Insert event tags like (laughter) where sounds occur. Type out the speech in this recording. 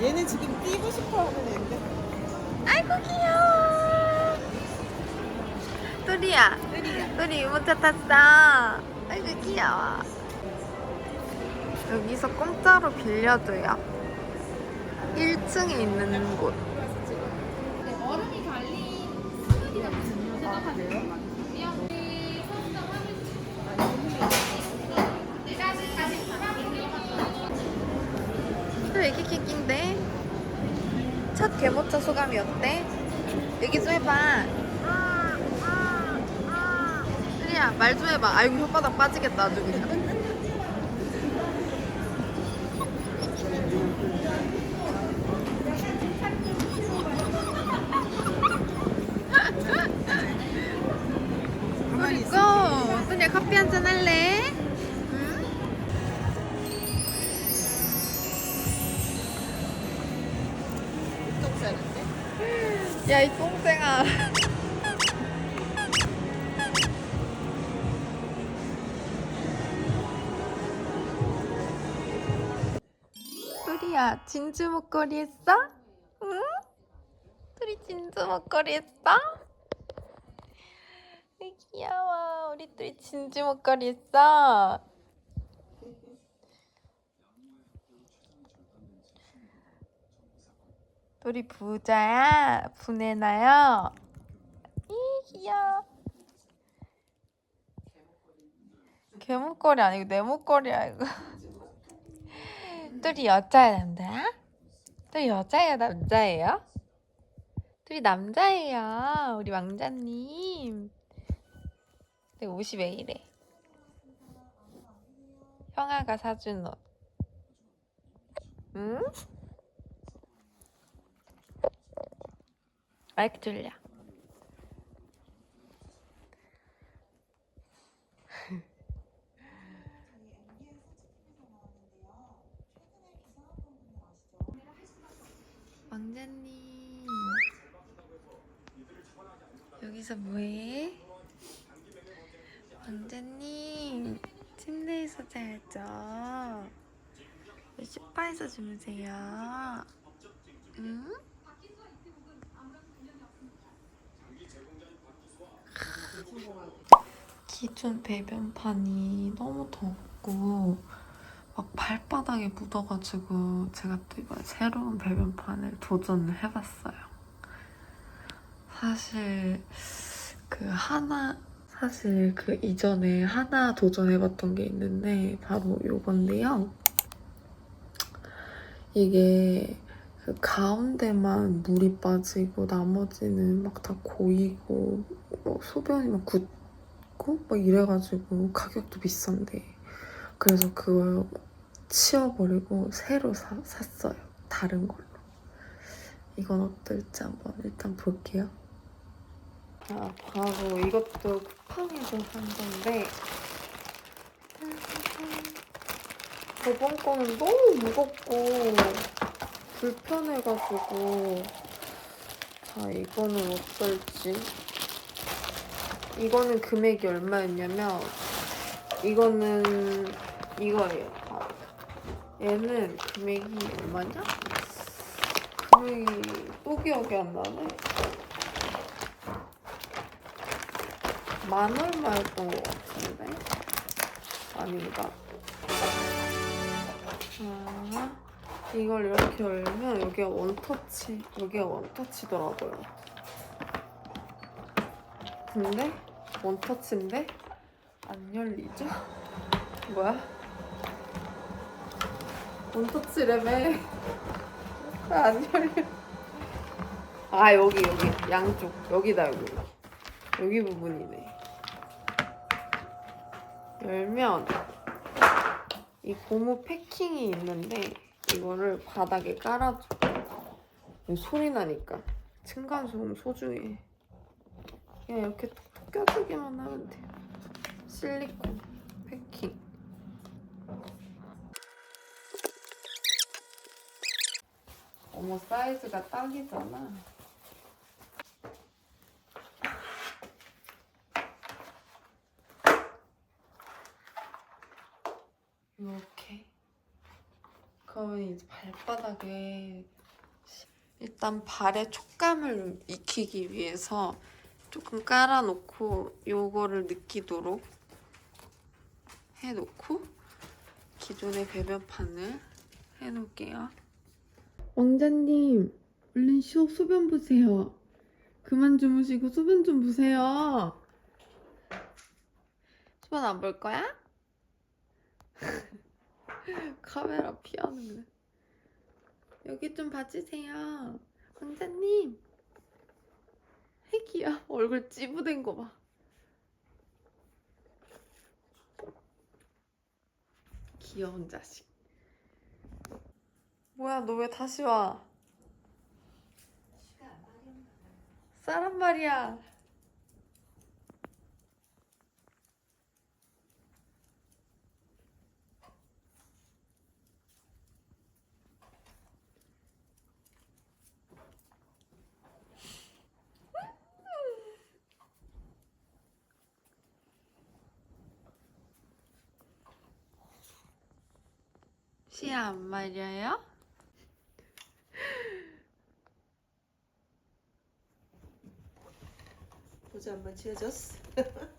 얘는 지금 뛰고 싶어 하는 애인데. 아이고 귀여워. 또리야. 또리 유모차 탔어. 아이고 귀여워. 여기서 공짜로 빌려줘요. 1층에 있는 곳. 얼음이 달린 수분이라고 생각하세요. 또 애기 키키인데 첫 개모차 소감이 어때? 얘기 좀 해봐. 소리야 말 좀 해봐. 아이고 혓바닥 빠지겠다 아주 그냥. 가만히 있어. 고! 소리야 커피 한 잔 할래? 야 이 똥쟁아 우리야 진주 목걸이 했어? 응? 우리 진주 목걸이 했어? 귀여워 우리 둘이 진주 목걸이 했어 우리 부자야 분해나요 이 귀여워 개 목걸이 아니고 내 목걸이야 이거 둘이 여자야 남자야? 둘이 여자예요 남자예요? 둘이 남자예요 우리 왕자님 내 옷이 왜 이래 형아가 사준 옷 응? 마이크 돌려 (laughs) 왕자님 여기서 뭐해? 왕자님 침대에서 자야죠 왜 소파에서 주무세요? 응? 기존 배변판이 너무 덥고 막 발바닥에 묻어가지고 제가 또 이번에 새로운 배변판을 도전을 해봤어요. 사실 그 하나 사실 그 이전에 하나 도전해봤던 게 있는데 바로 요건데요. 이게 그 가운데만 물이 빠지고 나머지는 막 다 고이고 뭐 소변이 막 굳 고 막 이래가지고 가격도 비싼데 그래서 그걸 치워버리고 새로 사, 샀어요. 다른 걸로. 이건 어떨지 한번 일단 볼게요. 아, 바로 이것도 쿠팡에서 산 건데 저번 거는 너무 무겁고 불편해가지고 자 이거는 어떨지 이거는 금액이 얼마였냐면 이거는 이거예요. 아, 얘는 금액이 얼마냐? 금액이 또 기억이 안 나네. 만 얼마였던 것 같은데? 아닌가? 아, 이걸 이렇게 열면 여기가 원터치, 여기가 원터치더라고요. 근데 원터치인데 안 열리죠? 뭐야? 원터치래매 왜안 열려? 아 여기 여기 양쪽 여기다 여기 여기 부분이네. 열면 이 고무 패킹이 있는데 이거를 바닥에 깔아줘. 소리 나니까 층간소음 소중해. 그냥 이렇게 톡톡 껴주기만 하면 돼. 실리콘 패킹. 어머 사이즈가 딱이잖아. 이렇게 그러면 이제 발바닥에 일단 발의 촉감을 익히기 위해서 조금 깔아놓고 요거를 느끼도록 해놓고 기존의 배변판을 해놓을게요. 왕자님, 얼른 쉬어 소변 보세요. 그만 주무시고 소변 좀 보세요. 소변 안 볼 거야? (laughs) 카메라 피하는 거. 여기 좀 봐주세요. 왕자님. 애기야. 얼굴 찌부된 거 봐. 귀여운 자식. 뭐야, 너 왜 다시 와? 쌀한 말이야. 시야 안 말려요? 보자 한번 지어줬어. (laughs)